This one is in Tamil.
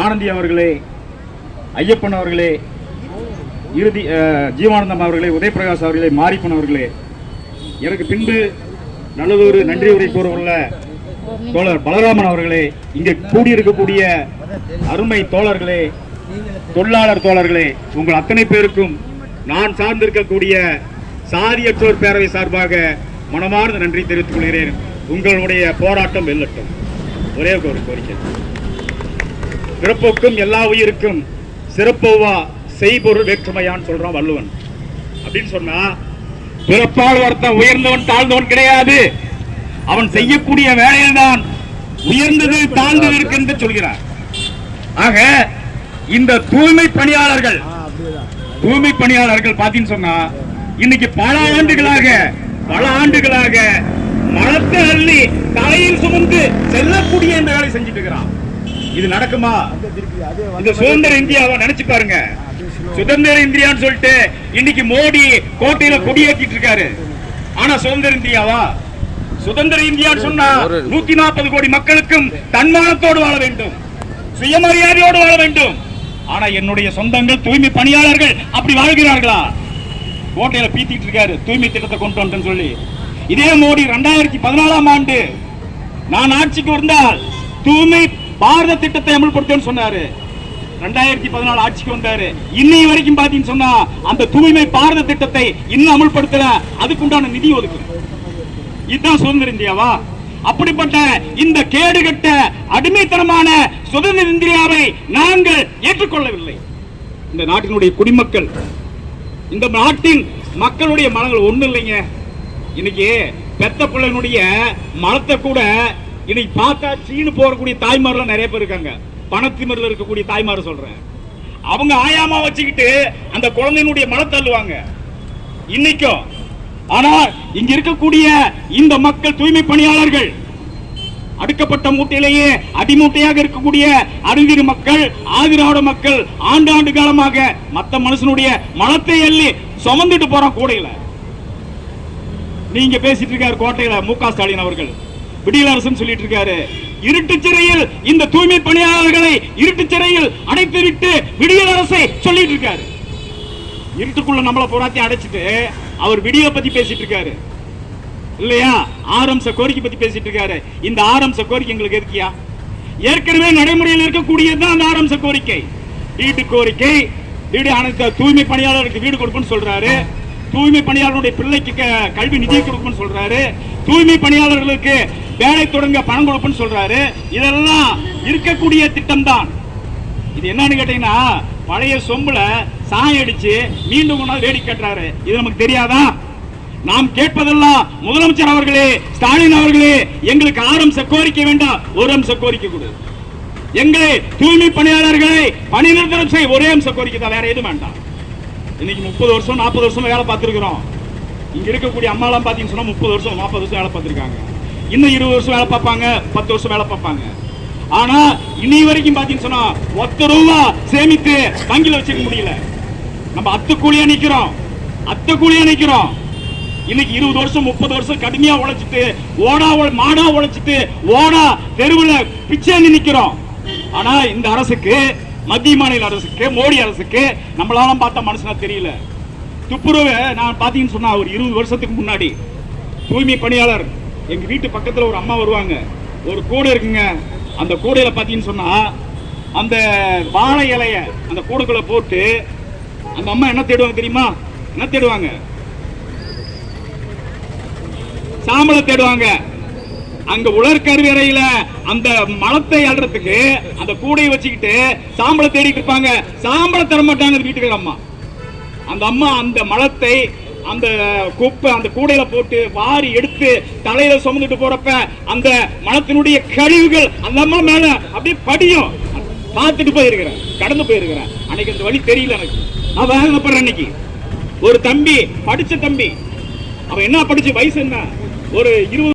ஆனந்தி அவர்களே ஐயப்பன் அவர்களே இறுதி ஜீவானந்தம் அவர்களே உதயபிரகாஷ் அவர்களே மாரிப்பன் அவர்களே எனக்கு பின்பு நல்லதொரு நன்றி உரை கூறவுள்ள தோழர் பலராமன் அவர்களே இங்கே கூடியிருக்கக்கூடிய அருமை தோழர்களே தொழிலாளர் தோழர்களே உங்கள் அத்தனை பேருக்கும் நான் சார்ந்திருக்கக்கூடிய சாதியற்றோர் பேரவை சார்பாக மனமார்ந்த நன்றி தெரிவித்துக் கொள்கிறேன். உங்களுடைய போராட்டம் வெல்லட்டும். ஒரே ஒரு கோரிக்கை. பிறப்புக்கும் எல்லா உயிருக்கும் சிறப்போவா செய்பொருள் வேற்றுமையான்னு சொல்றான் வள்ளுவன். அப்படின்னு சொன்னா பிறப்பால் ஒருத்தன் உயர்ந்தவன் தாழ்ந்தவன் கிடையாது. அவன் செய்யக்கூடிய வேலையில்தான் உயர்ந்தது தாழ்ந்தது இருக்கு என்று சொல்கிறார். ஆக இந்த தூய்மை பணியாளர்கள் தூய்மை பணியாளர்கள் பாத்தீங்கன்னு சொன்னா இன்னைக்கு பல ஆண்டுகளாக பல ஆண்டுகளாக மலத்தை அள்ளி தலையில் சுமந்து செல்லக்கூடிய இந்த வேலை செஞ்சுட்டு இருக்கிறான். இது நடக்குமா? இந்த சுதந்திர இந்தியாவை நினைச்சு பாருங்க. சுதந்திர இந்தியான்னு சொல்லிட்டு இன்னைக்கு மோடி கோட்டையில கொடியேற்றிட்டு இருக்காரு. ஆனா சுதந்திர இந்தியாவா? சுதந்திர இந்தியான்னு சொன்னா நூத்தி நாற்பது கோடி மக்களுக்கும் தன்மானத்தோடு வாழ வேண்டும். சுயமரியாதையோடு வாழ வேண்டும். ஆனா என்னுடைய சொந்தங்கள் தூய்மை பணியாளர்கள் அப்படி வாழ்கிறார்களா? கோட்டையில பீத்திட்டு இருக்காரு தூய்மை திட்டத்தை கொண்டு வந்துன்னு சொல்லி. இதே மோடி ரெண்டாயிரத்தி பதினாலாம் ஆண்டு நான் ஆட்சிக்கு வந்தால் தூய்மை பாரத திட்டத்தை அமல்படுத்தேன்னு சொன்னாரு. ரெண்டாயிரத்தி பதினாலு ஆட்சிக்கு வந்தாரு. இன்னை வரைக்கும் பாத்தீங்கன்னு சொன்னா அந்த தூய்மை பாரத திட்டத்தை இன்னும் அமல்படுத்தல. அதுக்குண்டான நிதி ஒதுக்கு இதுதான் சுதந்திர இந்தியாவா? அப்படிப்பட்ட இந்த கேடுகட்ட அடிமைத்தனமான சுதந்திர இந்தியாவை நாங்கள் ஏற்றுக்கொள்ளவில்லை. இந்த நாட்டினுடைய குடிமக்கள் இந்த நாட்டின் மக்களுடைய மனங்கள் ஒண்ணு இல்லைங்க. இன்னைக்கு பெத்த பிள்ளைனுடைய மலத்தை கூட இன்னைக்கு பார்த்தா சீனு போறக்கூடிய தாய்மார்லாம் நிறைய பேர் இருக்காங்க. பணத்திமரில் இருக்கக்கூடிய தாய்மார் சொல்றேன். அவங்க ஆயாமா வச்சுக்கிட்டு அந்த குழந்தையினுடைய மலத்தை தள்ளுவாங்க. இன்னைக்கும். ஆனால் இங்க இருக்கக்கூடிய இந்த மக்கள் தூய்மை பணியாளர்கள் அடுக்கப்பட்ட மூட்டையிலேயே அடிமூட்டையாக இருக்கக்கூடிய அறிஞர் மக்கள் ஆதிராவிட மக்கள் ஆண்டாண்டு காலமாக மத்த மனுஷனுடைய மலத்தை அள்ளி சுமந்துட்டு போறான் கூடையில. நீங்க பேசிட்டு இருக்காரு கோட்டையில மு க ஸ்டாலின் அவர்கள். விடியல் அரசன் சொல்லிட்டு இருக்காரு இருட்டு சிறையில் இந்த தூய்மை பணியாளர்களை இருட்டு சிறையில் அடைத்து விட்டு விடியல் அரசை சொல்லிட்டு இருக்காரு இருட்டுக்குள்ள நம்மள போராத்தி அடைச்சிட்டு அவர் விடிய பத்தி பேசிட்டு இருக்காரு இல்லையா? ஆரம்ச கோரிக்கை பத்தி பேசிட்டு இருக்காரு இந்த ஆரம்ச கோரிக்கை எங்களுக்கு இருக்கியா ஏற்கனவே நடைமுறையில் இருக்கக்கூடியதுதான் அந்த ஆரம்ச கோரிக்கை. வீட்டு கோரிக்கை வீடு அனைத்து தூய்மை பணியாளருக்கு வீடு கொடுக்குன்னு சொல்றாரு. தூய்மை பணியாளருடைய பிள்ளைக்கு கல்வி நிதி கொடுக்குன்னு சொல்றாரு. தூய்மை பணியாளர்களுக்கு வேலை தொடங்க பணம் கொடுப்புன்னு சொல்றாரு. இதெல்லாம் இருக்கக்கூடிய திட்டம் தான் இது என்னன்னு கேட்டீங்கன்னா பழைய சொம்புல சாயம் அடிச்சு மீண்டும் கொண்டாந்து வேடி கட்டுறாரு. இது நமக்கு தெரியாதா? நாம் கேட்பதெல்லாம் முதலமைச்சர் அவர்களே ஸ்டாலின் அவர்களே எங்களுக்கு ஆரம்ச கோரிக்கை வேண்டாம். ஒரு அம்ச கோரிக்கை கொடு. எங்களை தூய்மை பணியாளர்களை பணி நிறுத்தம் செய்ய ஒரே அம்ச கோரிக்கை தான். வேற எதுவும் வேண்டாம். இன்னைக்கு முப்பது வருஷம் நாற்பது வருஷமா வேலை பார்த்துருக்குறோம். இங்க இருக்கக்கூடிய அம்மாலாம் பார்த்தீங்கன்னு சொன்னா முப்பது வருஷம் நாற்பது வருஷம் வேலை பார்த்துருக்காங்க. இன்னும் இருபது வருஷம் வேலை பார்ப்பாங்க பத்து வருஷம் வேலை பார்ப்பாங்க. ஆனா இனி வரைக்கும் பாத்தீங்கன்னு சொன்னா ஒத்த ரூபா சேமித்து வங்கியில் வச்சுக்க முடியல. நம்ம அத்து கூலியா நிக்கிறோம். அத்து கூலியா நிக்கிறோம். இன்னைக்கு இருபது வருஷம் முப்பது வருஷம் கடுமையா உழைச்சிட்டு ஓடா மாடா உழைச்சிட்டு ஓடா தெருவுல பிச்சை நிக்கிறோம். ஆனா இந்த அரசுக்கு மத்திய மாநில அரசுக்கு மோடி அரசுக்கு நம்மளால பார்த்தா மனுஷனா தெரியல. துப்புரவு நான் பார்த்தீங்கன்னு சொன்னா ஒரு இருபது வருஷத்துக்கு முன்னாடி தூய்மை பணியாளர் எங்க வீட்டு பக்கத்தில் ஒரு அம்மா வருவாங்க. ஒரு கூடை இருக்குங்க. அந்த கூடையில பார்த்தீங்கன்னு சொன்னா அந்த வாழை இலைய அந்த கூடைக்குள்ள போட்டு அந்த அம்மா என்ன தேடுவாங்க தெரியுமா? என்ன தேடுவாங்க? சாம்பலை தேடுவாங்க. அங்க உலர்கருவறையில அந்த மலத்தை அள்ளுறதுக்கு அந்த கூடையை வச்சுக்கிட்டு சாம்பலை தேடிட்டு இருப்பாங்க. சாம்பலை தர மாட்டாங்க வீட்டுக்கு அம்மா. அந்த அம்மா அந்த மலத்தை அந்த குப்பை அந்த கூடையில போட்டு வாரி எடுத்து தலையில சுமந்துட்டு போறப்ப அந்த மலத்தினுடைய கழிவுகள் அந்த அம்மா மேல அப்படியே படியும். பார்த்துட்டு போயிருக்கிறேன். கடந்து போயிருக்கிறேன். அன்னைக்கு அந்த வழி தெரியல எனக்கு. நான் வேதனைப்படுறேன் அன்னைக்கு. ஒரு தம்பி படிச்ச தம்பி. அவன் என்ன படிச்சு வயசு என்ன? ஒரு இருபது